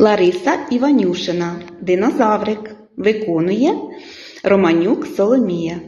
Лариса Іванюшина. Динозаврик. Виконує Романюк Соломія.